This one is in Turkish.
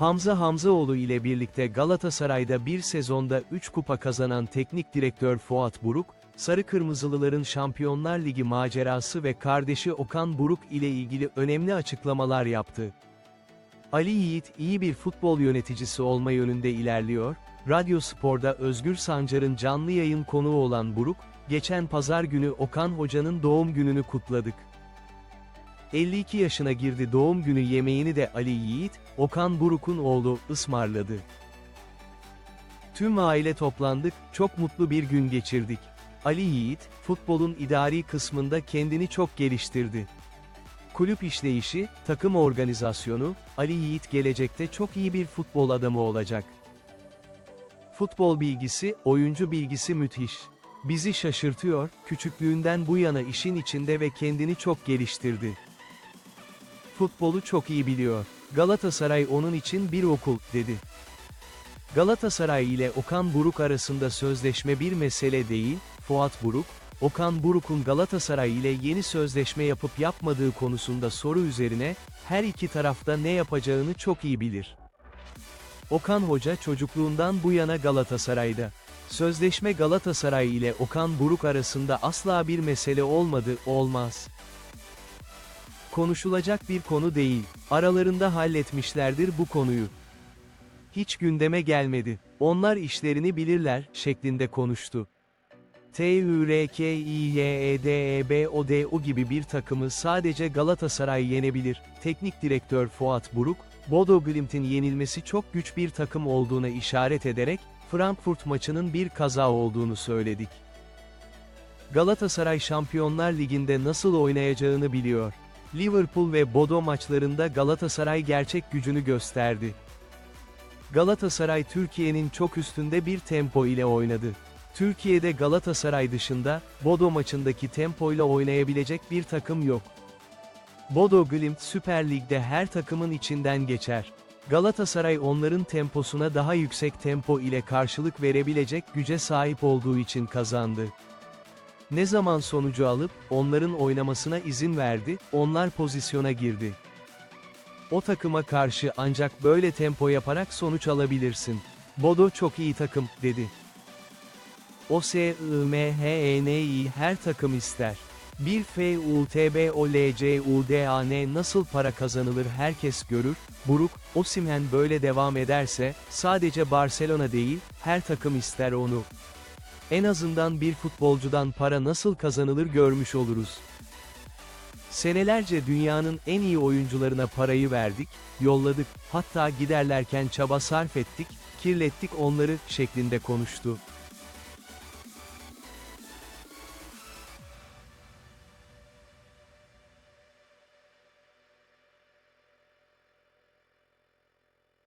Hamza Hamzaoğlu ile birlikte Galatasaray'da bir sezonda 3 kupa kazanan teknik direktör Fuat Buruk, Sarı Kırmızılıların Şampiyonlar Ligi macerası ve kardeşi Okan Buruk ile ilgili önemli açıklamalar yaptı. Ali Yiğit iyi bir futbol yöneticisi olma yönünde ilerliyor, Radyo Spor'da Özgür Sancar'ın canlı yayın konuğu olan Buruk, geçen pazar günü Okan Hoca'nın doğum gününü kutladık. 52 yaşına girdi doğum günü yemeğini de Ali Yiğit, Okan Buruk'un oğlu, ısmarladı. Tüm aile toplandık, çok mutlu bir gün geçirdik. Ali Yiğit, futbolun idari kısmında kendini çok geliştirdi. Kulüp işleyişi, takım organizasyonu, Ali Yiğit gelecekte çok iyi bir futbol adamı olacak. Futbol bilgisi, oyuncu bilgisi müthiş. Bizi şaşırtıyor, küçüklüğünden bu yana işin içinde ve kendini çok geliştirdi. Futbolu çok iyi biliyor. Galatasaray onun için bir okul, dedi. Galatasaray ile Okan Buruk arasında sözleşme bir mesele değil, Fuat Buruk, Okan Buruk'un Galatasaray ile yeni sözleşme yapıp yapmadığı konusunda soru üzerine, her iki tarafta ne yapacağını çok iyi bilir. Okan Hoca çocukluğundan bu yana Galatasaray'da. Sözleşme Galatasaray ile Okan Buruk arasında asla bir mesele olmadı, olmaz. Konuşulacak bir konu değil, aralarında halletmişlerdir bu konuyu. Hiç gündeme gelmedi. Onlar işlerini bilirler, şeklinde konuştu. TÜRKİYEDEBODU gibi bir takımı sadece Galatasaray yenebilir. Teknik direktör Fuat Buruk, Bodo Glimt'in yenilmesi çok güç bir takım olduğuna işaret ederek, Frankfurt maçının bir kaza olduğunu söyledik. Galatasaray Şampiyonlar Ligi'nde nasıl oynayacağını biliyor. Liverpool ve Bodo maçlarında Galatasaray gerçek gücünü gösterdi. Galatasaray Türkiye'nin çok üstünde bir tempo ile oynadı. Türkiye'de Galatasaray dışında, Bodo maçındaki tempoyla oynayabilecek bir takım yok. Bodo Glimt Süper Lig'de her takımın içinden geçer. Galatasaray onların temposuna daha yüksek tempo ile karşılık verebilecek güce sahip olduğu için kazandı. Ne zaman sonucu alıp, onların oynamasına izin verdi, onlar pozisyona girdi. O takıma karşı ancak böyle tempo yaparak sonuç alabilirsin. Bodo çok iyi takım, dedi. O S I M H E N I her takım ister. Bir F U T B O L C U D A N nasıl para kazanılır herkes görür. Buruk, Osimhen böyle devam ederse sadece Barcelona değil, her takım ister onu. En azından bir futbolcudan para nasıl kazanılır görmüş oluruz. Senelerce dünyanın en iyi oyuncularına parayı verdik, yolladık, hatta giderlerken çaba sarf ettik, kirlettik onları, şeklinde konuştu.